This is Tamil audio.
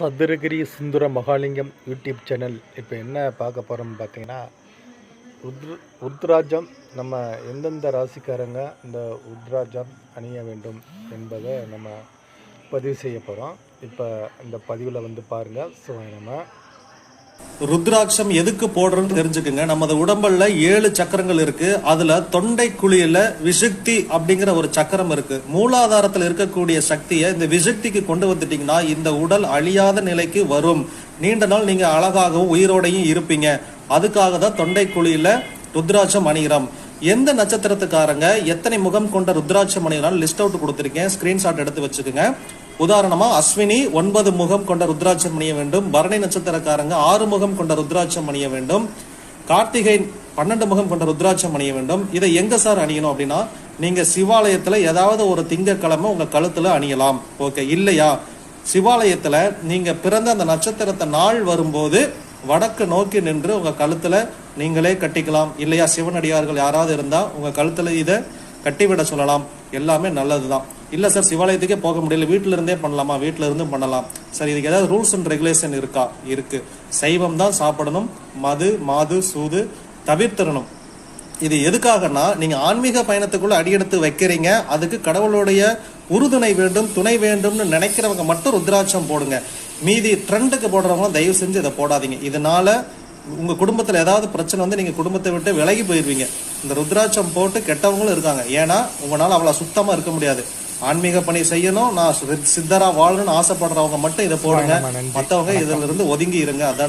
Sathuragiri Sundara Mahalingam YouTube channel. இப்போ என்ன பார்க்க போகிறோம்னு பார்த்தீங்கன்னா ருத்ர ருத்ராஜம் நம்ம எந்தெந்த ராசிக்காரங்க இந்த ருத்ராஜம் அணிய வேண்டும் என்பதை நம்ம பதிவு செய்ய போகிறோம் இப்போ இந்த பதிவில் வந்து பாருங்கள் ஸோ நம்ம ருத்ராட்சம் எதுக்கு போடுறோம்னு தெரிஞ்சுக்குங்க. நமது உடம்புல ஏழு சக்கரங்கள் இருக்கு. அதுல தொண்டை குழியில விசுக்தி அப்படிங்கிற ஒரு சக்கரம் இருக்கு. மூலாதாரத்தில் இருக்கக்கூடிய சக்தியை இந்த விசுக்திக்கு கொண்டு வந்துட்டீங்கன்னா இந்த உடல் அழியாத நிலைக்கு வரும். நீண்ட நாள் நீங்க அழகாகவும் உயிரோடையும் இருப்பீங்க. அதுக்காக தான் தொண்டை குழியில ருத்ராட்சம் அணிகிறோம் எந்த நட்சத்திரத்துக்காரங்க எத்தனை முகம் கொண்ட ருத்ராட்சம் அணிகிறாலும் லிஸ்ட் அவுட் கொடுத்துருக்கேன். ஸ்கிரீன்ஷாட் எடுத்து வச்சுக்கோங்க. உதாரணமா அஸ்வினி ஒன்பது முகம் கொண்ட ருத்ராட்சம் அணிய வேண்டும். பரணி நட்சத்திரக்காரங்க ஆறு முகம் கொண்ட ருத்ராட்சம் அணிய வேண்டும். கார்த்திகை பன்னெண்டு முகம் கொண்ட ருத்ராட்சம் அணிய வேண்டும். இதை எங்க சார் அணியணும் அப்படின்னா நீங்க சிவாலயத்துல ஏதாவது ஒரு திங்கக்கிழமை உங்க கழுத்துல அணியலாம். ஓகே இல்லையா? சிவாலயத்துல நீங்க பிறந்த அந்த நட்சத்திரத்தை நாள் வரும்போது வடக்கு நோக்கி நின்று உங்க கழுத்துல நீங்களே கட்டிக்கலாம். இல்லையா? சிவனடியார்கள் யாராவது இருந்தா உங்க கழுத்துல இதை கட்டிவிட சொல்லலாம். எல்லாமே நல்லதுதான். இல்லை சார் சிவாலயத்துக்கே போக முடியல. வீட்டில இருந்தே பண்ணலாமா? வீட்டில இருந்து பண்ணலாம். சார் இதுக்கு ஏதாவது ரூல்ஸ் அண்ட் ரெகுலேஷன் இருக்கா? இருக்கு. சைவம் தான் சாப்பிடணும். மது மாது சூது தவிர்த்திடணும். இது எதுக்காகனா நீங்க ஆன்மீக பயணத்துக்குள்ள அடியெடுத்து வைக்கிறீங்க. அதுக்கு கடவுளுடைய உறுதுணை வேண்டும் துணை வேண்டும்னு நினைக்கிறவங்க மட்டும் ருத்ராட்சம் போடுங்க. மீதி ட்ரெண்டுக்கு போடுறவங்க தயவு செஞ்சு இதை போடாதீங்க. இதனால உங்க குடும்பத்துல ஏதாவது பிரச்சனை வந்து நீங்க குடும்பத்தை விட்டு விலகி போயிருவீங்க. இந்த ருத்ராட்சம் போட்டு கெட்டவங்களும் இருக்காங்க. ஏன்னா உங்களால அவ்வளவு சுத்தமா இருக்க முடியாது. ஆன்மீக பணி செய்யணும். நான் சித்தரா வாழணும்னு ஆசைப்படுறவங்க மட்டும் இதை போடுங்க. மத்தவங்க இதுல இருந்து ஒதுங்கி இருங்க. அதான்